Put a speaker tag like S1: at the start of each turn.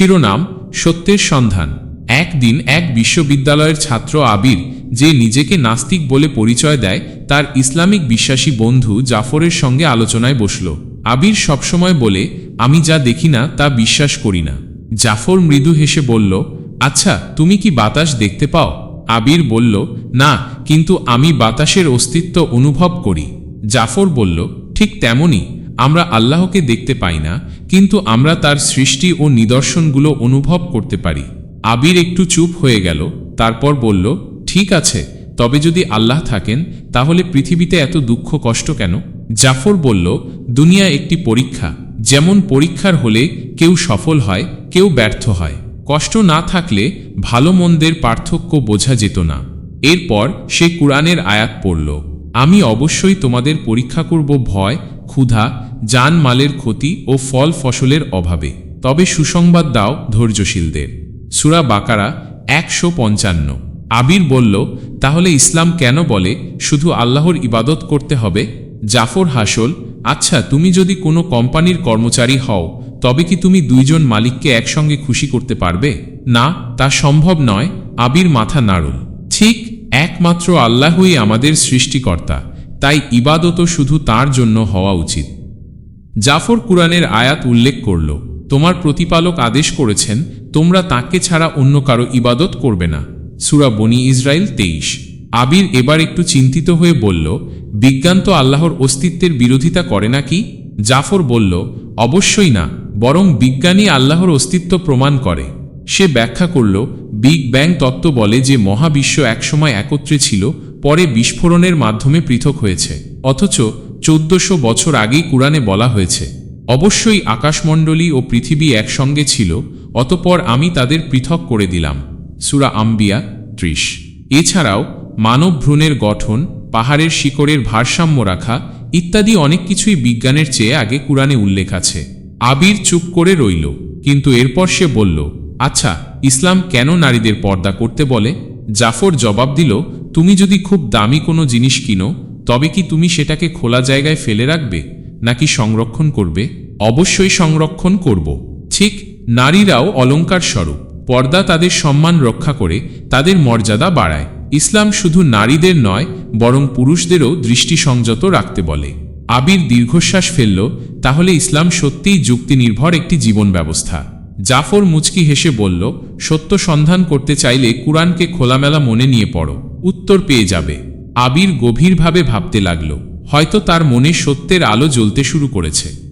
S1: শিরোনাম, সত্যের সন্ধান। একদিন এক বিশ্ববিদ্যালয়ের ছাত্র আবির, যে নিজেকে নাস্তিক বলে পরিচয় দেয়, তার ইসলামিক বিশ্বাসী বন্ধু জাফরের সঙ্গে আলোচনায় বসল। আবির সবসময় বলে, আমি যা দেখি না, তা বিশ্বাস করি না। জাফর মৃদু হেসে বলল আচ্ছা তুমি কি বাতাস দেখতে পাও? আবির বলল, না, কিন্তু আমি বাতাসের অস্তিত্ব অনুভব করি। জাফর বলল, ঠিক তেমনি আমরা আল্লাহকে দেখতে পাই না, কিন্তু আমরা তার সৃষ্টি ও নিদর্শনগুলো অনুভব করতে পারি। আবির একটু চুপ হয়ে গেল, তারপর বলল, ঠিক আছে, তবে যদি আল্লাহ থাকেন, তাহলে পৃথিবীতে এত দুঃখ কষ্ট কেন? জাফর বলল, দুনিয়া একটি পরীক্ষা, যেমন পরীক্ষার হলে কেউ সফল হয়, কেউ ব্যর্থ হয়। কষ্ট না থাকলে ভালো মন্দের পার্থক্য বোঝা যেত না। এরপর সে কুরআনের আয়াত পড়ল, আমি অবশ্যই তোমাদের পরীক্ষা করব ভয়, ক্ষুধা জান মালের ক্ষতি ও ফল ফসলের অভাবে। তবে সুসংবাদ দাও ধৈর্যশীলদের। সুরা বাকারা একশো পঞ্চান্ন। আবির বলল, তাহলে ইসলাম কেন বলে শুধু আল্লাহর ইবাদত করতে হবে? জাফর হাসল আচ্ছা তুমি যদি কোনো কোম্পানির কর্মচারী হও, তবে কি তুমি দুইজন মালিককে একসঙ্গে খুশি করতে পারবে? না, তা সম্ভব নয়, আবির মাথা নাড়ুল। ঠিক, একমাত্র আল্লাহই আমাদের সৃষ্টিকর্তা, তাই ইবাদতও শুধু তার জন্য হওয়া উচিত। জাফর কুরআনের আয়াত উল্লেখ করল, তোমার প্রতিপালক আদেশ করেছেন, তোমরা তাকে ছাড়া অন্য কারও ইবাদত করবে না। সুরা বনি ইসরায়েল তেইশ। আবির এবার একটু চিন্তিত হয়ে বলল, বিজ্ঞান তো আল্লাহর অস্তিত্বের বিরোধিতা করে নাকি জাফর বলল, অবশ্যই না, বরং বিজ্ঞানী আল্লাহর অস্তিত্ব প্রমাণ করে। সে ব্যাখ্যা করল, বিগ ব্যাং তত্ত্ব বলে যে মহাবিশ্ব একসময় একত্রে ছিল, পরে বিস্ফোরণের মাধ্যমে পৃথক হয়েছে। অথচ চোদ্দশো বছর আগেই কুরআনে বলা হয়েছে, অবশ্যই আকাশমণ্ডলী ও পৃথিবী একসঙ্গে ছিল, অতপর আমি তাদের পৃথক করে দিলাম। সুরা আম্বিয়া, ত্রিশ। এছাড়াও, মানব ভ্রূণের গঠন, পাহাড়ের শিকড়ের ভারসাম্য রাখা ইত্যাদি অনেক কিছুই বিজ্ঞানের চেয়ে আগে কুরআনে উল্লেখ আছে। আবির চুপ করে রইল, কিন্তু এরপর সে বলল আচ্ছা ইসলাম কেন নারীদের পর্দা করতে বলে? জাফর জবাব দিল, তুমি যদি খুব দামি কোনো জিনিস কিনো তবে কি তুমি সেটাকে খোলা জায়গায় ফেলে রাখবে, নাকি সংরক্ষণ করবে? অবশ্যই সংরক্ষণ করব। ঠিক, নারীরাও অলঙ্কার স্বরূপ। পর্দা তাদের সম্মান রক্ষা করে, তাদের মর্যাদা বাড়ায়। ইসলাম শুধু নারীদের নয়, বরং পুরুষদেরও দৃষ্টি সংযত রাখতে বলে। আবির দীর্ঘশ্বাস ফেলল, তাহলে ইসলাম সত্যিই যুক্তিনির্ভর একটি জীবন ব্যবস্থা জাফর মুচকি হেসে বলল, সত্য সন্ধান করতে চাইলে কুরআনকে খোলামেলা মনে নিয়ে পড়ো। উত্তর পেয়ে যাবে। আবির গভীরভাবে ভাবতে লাগল। হয়তো তার মনে সত্যের আলো জ্বলতে শুরু করেছে।